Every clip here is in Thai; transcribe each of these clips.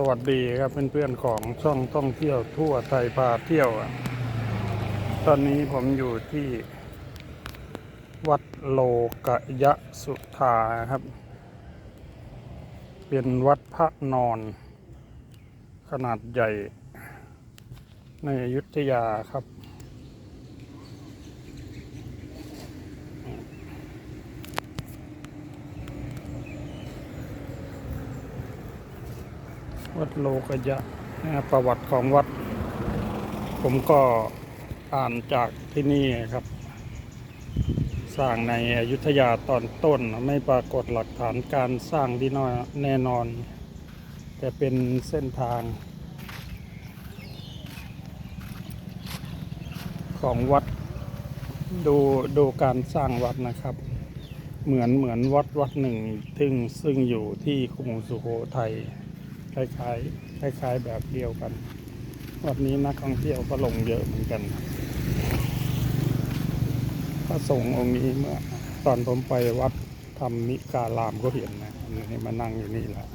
สวัสดีครับเพื่อนๆของช่องท่องเที่ยวทั่วไทยพาเที่ยว ตอนนี้ผมอยู่ที่วัดโลกยะสุธาครับ เป็นวัดพระนอน ขนาดใหญ่ ในอยุธยาครับ วัดโลกยะนะประวัติของวัด ผมก็อ่านจากที่นี่ครับ สร้างในอยุธยาตอนต้นไม่ปรากฏหลักฐานการสร้างที่น้อแน่นอน แต่เป็นเส้นทางของวัดดูดูการสร้างวัดนะครับ เหมือนเหมือนวัดวัดหนึ่งซึ่งซึ่งอยู่ที่คุมสุโขทัย คล้ายๆคล้ายๆแบบเดียวกันวันนี้นักท่องเที่ยวก็ลงเยอะเหมือนกันพระสงฆ์องค์นี้เมื่อตอนผมไปวัดธรรมิการามก็เห็นนะนี่มานั่งอยู่นี่แหละ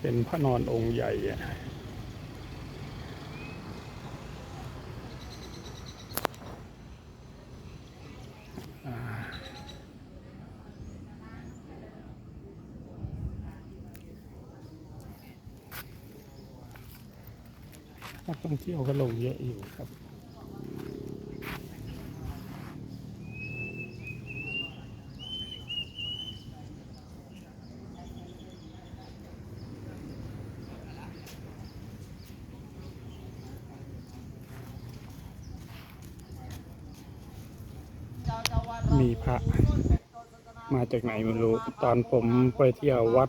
เป็นพระนอนองค์ใหญ่ นักท่องเที่ยวก็ลงเยอะอยู่ครับมีพระมาจากไหนไม่รู้ ตอนผมไปเที่ยววัด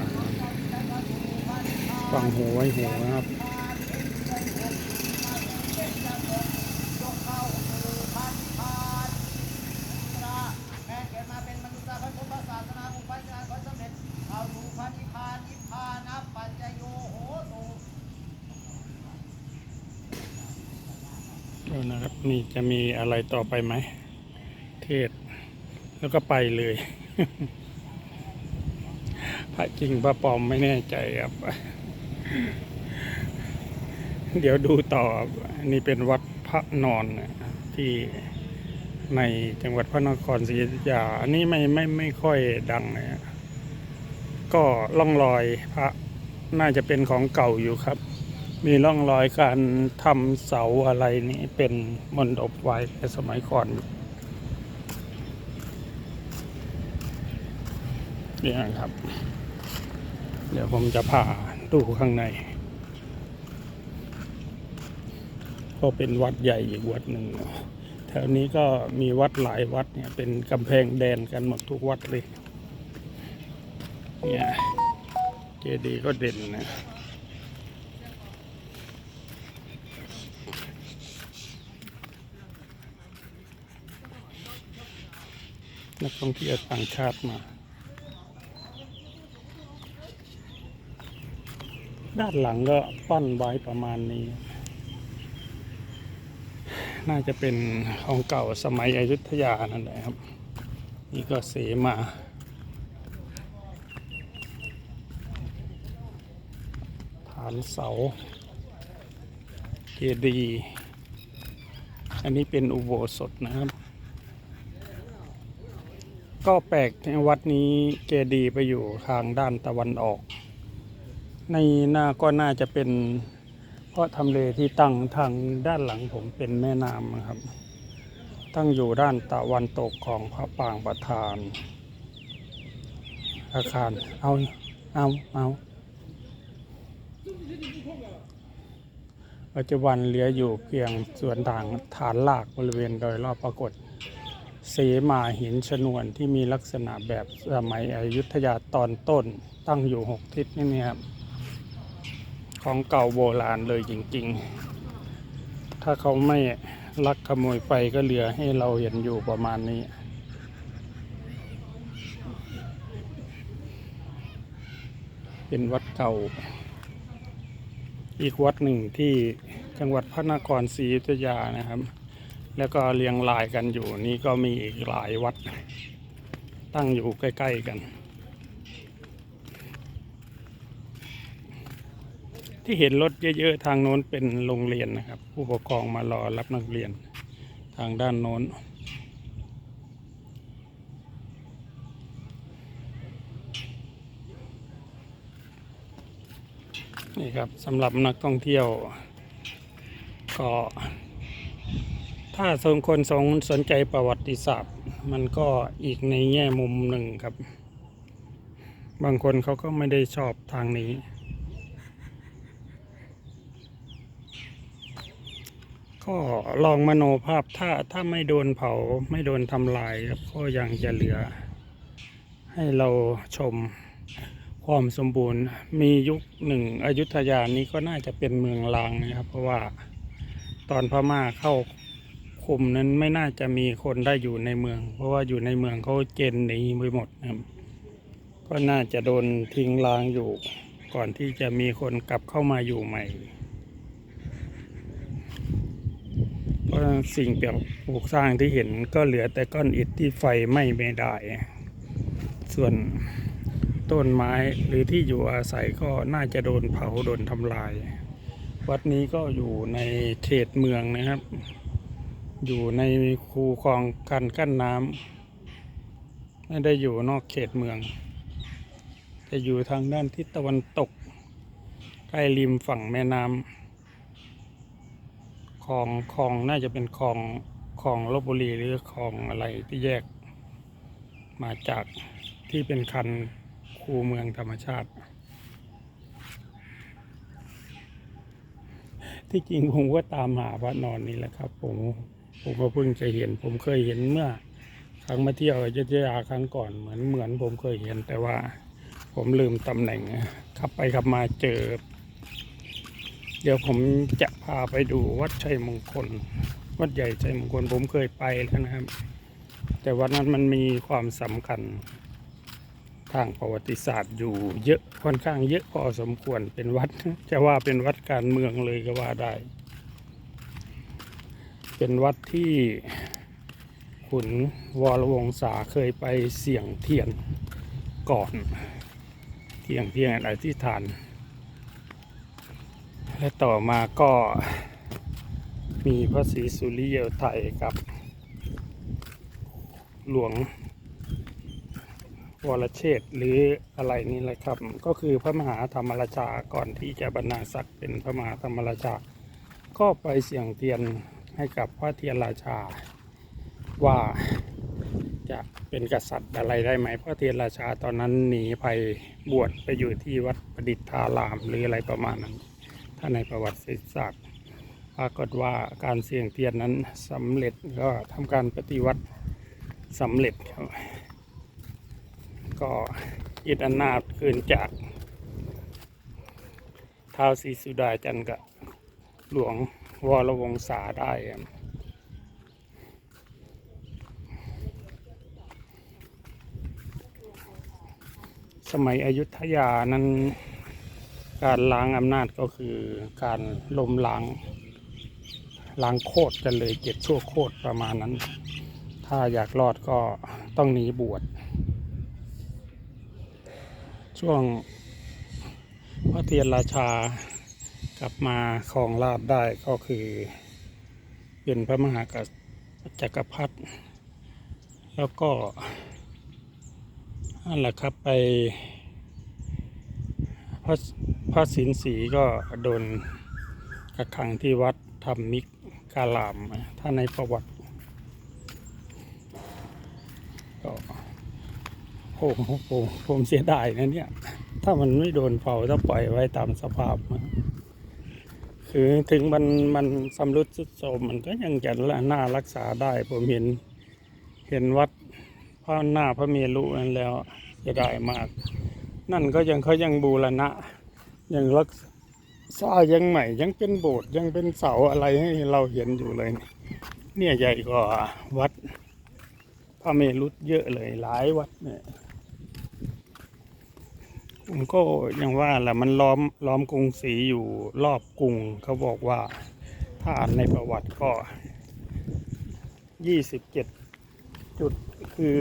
ฟังหูไว้หูนะครับดูนะครับนี่จะมีอะไรต่อไปไหม เทศ แล้วก็ไปเลย พระจริงพระปลอมไม่แน่ใจครับ เดี๋ยวดูต่อนี่เป็นวัดพระนอนที่ในจังหวัดพระนครศรีอยุธยา อันนี้ไม่ไม่ไม่ค่อยดังนะฮะก็ล่องรอยพระน่าจะเป็นของเก่าอยู่ครับ มีร่องรอยการทำเสาอะไรนี่เป็นมนดบไว้ในสมัยก่อนอยู่เนี่ยครับ เดี๋ยวผมจะพา ดูข้างใน ก็เป็นวัดใหญ่อีกวัดหนึ่งแถวนี้ก็มีวัดหลายวัดเนี่ยเป็นกำแพงแดนกันหมดทุกวัดเลยเนี่ยเจดีย์ก็เด่นนะนักท่องเที่ยวต่างชาติมา ด้านหลังก็ปั้นไว้ประมาณนี้ น่าจะเป็นของเก่าสมัยอยุธยานั่นแหละครับ นี่ก็เสมาฐานเสาเจดีอันนี้เป็นอุโบสถนะครับ ก็แปลกในวัดนี้เจดีไปอยู่ทางด้านตะวันออก ในหน้าก็น่าจะเป็น เพราะทำเลที่ตั้งทางด้านหลังผมเป็นแม่น้ำนะครับ ตั้งอยู่ด้านตะวันตกของพระปางประธาน อาคาร เอาเอาเอาปัจจุบันเหลืออยู่เพียงส่วนต่างฐานลากบริเวณโดยรอบปรากฏ เสมาหินชนวนที่มีลักษณะแบบสมัยอยุธยาตอนต้นตั้งอยู่หกทิศนี่นี่ยครับ ของเก่าโบราณเลยจริง ๆ ถ้าเขาไม่ลักขโมยไปก็เหลือให้เราเห็นอยู่ประมาณนี้เป็นวัดเก่า อีกวัดหนึ่งที่จังหวัดพระนครศรีอยุธยานะครับ แล้วก็เรียงรายกันอยู่นี่ก็มีอีกหลายวัด ตั้งอยู่ใกล้ ๆ กัน ที่เห็นรถเยอะๆทางโน้นเป็นโรงเรียนนะครับ ผู้ปกครองมารอรับนักเรียนทางด้านโน้น นี่ครับสำหรับนักท่องเที่ยว ก็ ถ้าสนคนสนสนใจประวัติศาสตร์ มันก็อีกในแง่มุมหนึ่งครับ บางคนเขาก็ไม่ได้ชอบทางนี้ ก็ลองมโนภาพถ้าถ้าไม่โดนเผาไม่โดนทำลายก็ยังจะเหลือ ให้เราชมความสมบูรณ์มียุคหนึ่งอยุธยานี้ก็น่าจะเป็นเมืองลางนะครับ เพราะว่าตอนพม่าเข้าคุมนั้นไม่น่าจะมีคนได้อยู่ในเมือง เพราะว่าอยู่ในเมืองเขาเจนหนีไปหมดนะครับก็น่าจะโดนทิ้งล้างอยู่ ก่อนที่จะมีคนกลับเข้ามาอยู่ใหม่ เพราะสิ่งเปรียบปลูกสร้างที่เห็นก็เหลือแต่ก้อนอิฐที่ไฟไหม้ไม่ได้ ส่วนต้นไม้หรือที่อยู่อาศัยก็น่าจะโดนเผาโดนทำลาย วัดนี้ก็อยู่ในเขตเมืองนะครับ อยู่ในคูคลองกันกั้นน้ำไม่ได้อยู่นอกเขตเมือง จะอยู่ทางด้านทิศตะวันตก ใกล้ริมฝั่งแม่น้ำ คลองคลองน่าจะเป็นคลองคลองลบบุรีหรือคลองอะไรที่แยกมาจากที่เป็นคันคูเมืองธรรมชาติ ที่จริงผมก็ตามหาพระนอนนี่แหละครับ ผมผมก็เพิ่งจะเห็น ผมเคยเห็นเมื่อ ครั้งมาเที่ยวอยุธยาครั้งก่อนเหมือนเหมือนผมเคยเห็นแต่ว่า ผมลืมตำแหน่งขับไปขับมาเจอ เดี๋ยวผมจะพาไปดูวัดชัยมงคล วัดใหญ่ชัยมงคลผมเคยไปแล้วนะครับ แต่วัดนั้นมันมีความสำคัญทางประวัติศาสตร์อยู่เยอะค่อนข้างเยอะพอสมควรเป็นวัด จะว่าเป็นวัดการเมืองเลยก็ว่าได้ เป็นวัดที่ขุนวรวงศาเคยไปเสี่ยงเทียนก่อน เทียงเทียนอธิษฐาน และต่อมาก็มีพระศรีสุริเยไทยกับหลวงวรเชษหรืออะไรนี่แหละครับ ก็คือพระมหาธรรมราชาก่อนที่จะบรรณาศักดิ์เป็นพระมหาธรรมราชา ก็ไปเสี่ยงเทียนให้กับพระเทียนราชา ว่าจะเป็นกษัตริย์อะไรได้ไหมพระเทียนราชาตอนนั้นหนีไปบวชไปอยู่ที่วัดประดิษฐารามหรืออะไรประมาณนั้น ถ้าในประวัติศาสตร์ปรากฏว่าการเสี่ยงเทียนนั้นสำเร็จก็ทำการปฏิวัติสำเร็จครับก็ยึดอำนาจคืนจากท้าวศรีสุดาจันกับหลวงวรวงศาได้ครับสมัยอยุธยานั้น การล้างอำนาจก็คือการล้มล้างล้างโคตรกันเลยเจ็ดชั่วโคตรประมาณนั้น ถ้าอยากรอดก็ต้องหนีบวชช่วงพระเทียนราชากลับมาครองราชได้ก็คือเป็นพระมหากษัตริย์จักรพรรดิแล้วก็นั่นแหละครับไปพระ พระสินสีก็โดนกักขังที่วัดธรรมิกกาลาม ถ้าในประวัติก็โอ้โหผมเสียดายนะเนี่ย ถ้ามันไม่โดนเผาถ้าปล่อยไว้ตามสภาพ คือถึงมันมันสำรุดสุดโทรมมันก็ยังจะน่ารักษาได้ ผมเห็นเห็นวัดพระหน้าพระเมรุนั่นแล้วเสียดายมาก นั่นก็ยังเขายังบูรณะ ยังรักษายังใหม่ยังเป็นโบสถ์ยังเป็นเสาอะไรให้เราเห็นอยู่เลย เนี่ยใหญ่กว่าวัดพระเมรุเยอะเลยหลายวัดเนี่ยผมก็ยังว่าแหละมันล้อมล้อมกรุงศรีอยู่รอบกรุงเขาบอกว่าถ้าอ่านในประวัติก็ยี่สิบเจ็ดจุดคือ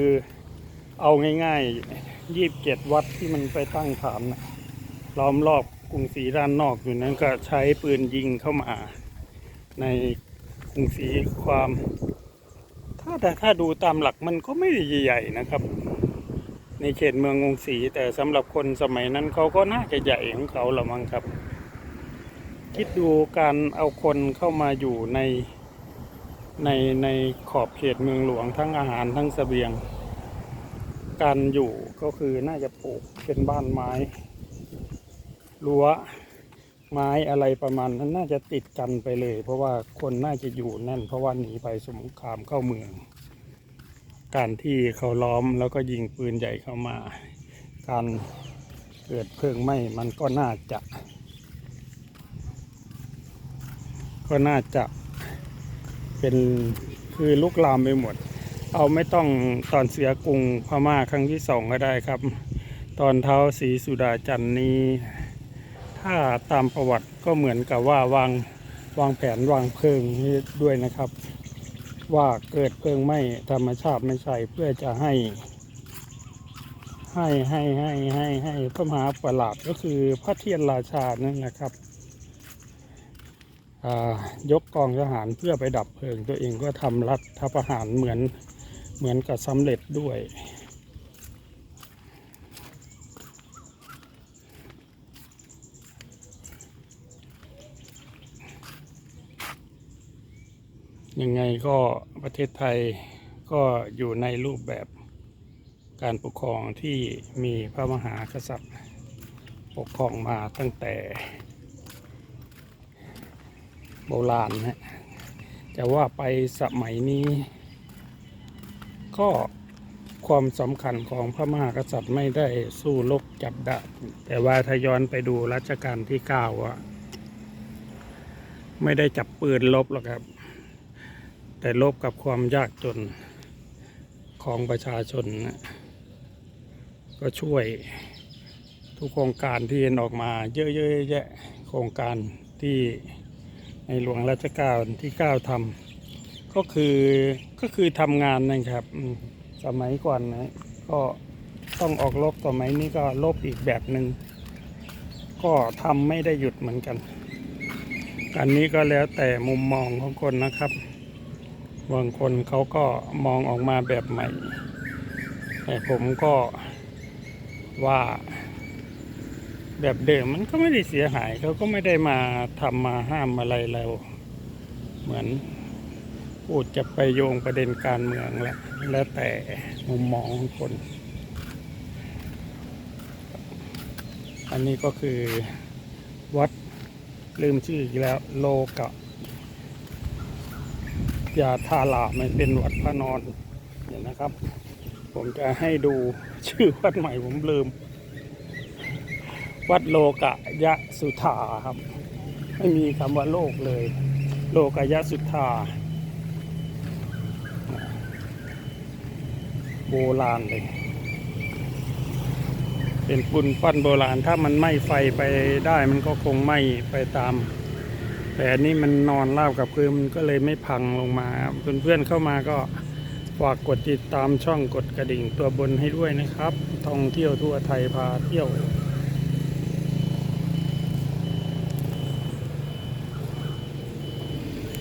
เอาง่ายๆยี่สิบเจ็ดวัดที่มันไปตั้งฐานล้อมรอบ กรุงศรีด้านนอกอยู่นั้นก็ใช้ปืนยิงเข้ามา ในกรุงศรีความ ถ้าแต่ถ้าดูตามหลักมันก็ไม่ได้ใหญ่นะครับ ในเขตเมืองกรุงศรีแต่สำหรับคนสมัยนั้นเขาก็น่าจะใหญ่ของเขาละมั้งครับ คิดดูการเอาคนเข้ามาอยู่ในในในขอบเขตเมืองหลวงทั้งอาหารทั้งเสบียง การอยู่ก็คือน่าจะปลูกเป็นบ้านไม้ รั้วไม้อะไรประมาณนั้นน่าจะติดกันไปเลย เพราะว่าคนน่าจะอยู่นั่น เพราะว่าหนีไปสงครามเข้าเมือง การที่เขาล้อมแล้วก็ยิงปืนใหญ่เข้ามา การเกิดเพลิงไหม้มันก็น่าจะ ก็น่าจะเป็นคือลุกลามไปหมด เอาไม่ต้องตอนเสียกรุงพม่าครั้งที่สองก็ได้ครับ ตอนเท้าศรีสุดาจันนี้ ถ้าตามประวัติก็เหมือนกับว่าวางวางแผนวางเพลิงนี้ด้วยนะครับ ว่าเกิดเพลิงไหม้ธรรมชาติไม่ใช่เพื่อจะให้ ให้ให้ให้ให้ให้พระมหาประหลาดก็คือพระเทียนราชานั่นแหละครับยกกองทหารเพื่อไปดับเพลิงตัวเองก็ทำรัฐประหารเหมือนเหมือนกับสำเร็จด้วย ยังไงก็ประเทศไทยก็อยู่ในรูปแบบการปกครองที่มีพระมหากษัตริย์ ปกครองมาตั้งแต่โบราณนะจะว่าไปสมัยนี้ ก็ความสำคัญของพระมหากษัตริย์ไม่ได้สู้รบจับดาบแต่ว่าถ้าย้อนไปดูรัชกาลที่เก้าอะไม่ได้จับปืนลบหรอกครับ แต่ลบกับความยากจนของประชาชนนะก็ช่วยทุกโครงการที่เห็นออกมาเยอะๆแยะโครงการที่ในหลวงรัชกาลที่เก้าทำก็คือก็คือทำงานนะครับ สมัยก่อนนะก็ต้องออกรบสมัยนี้ก็ลบอีกแบบหนึ่งก็ทำไม่ได้หยุดเหมือนกัน อันนี้ก็แล้วแต่มุมมองของคนนะครับ บางคนเขาก็มองออกมาแบบใหม่ แต่ผมก็ว่าแบบเดิมมันก็ไม่ได้เสียหายเขาก็ไม่ได้มาทำมาห้ามอะไรเรา เหมือนพูดจะไปโยงประเด็นการเมืองแล้วแล้วแต่มุมมองของคน อันนี้ก็คือวัดลืมชื่ออีกแล้วโลกะ ยาทาลามันเป็นวัดพระนอนเดี๋ยนะครับ ผมจะให้ดูชื่อวัดใหม่ผมลืม วัดโลกะยะสุธาครับ ไม่มีคำว่าโลกเลย โลกะยะสุธาโบราณเลย เป็นปุนปั้นโบราณ ถ้ามันไหม้ไฟไปได้มันก็คงไหม้ไปตาม แต่อันนี้มันนอนราบกับพื้นมันก็เลยไม่พังลงมา เพื่อนๆเข้ามาก็ฝากกดติดตามช่องกดกระดิ่งตัวบนให้ด้วยนะครับ ท่องเที่ยวทั่วไทยพาเที่ยว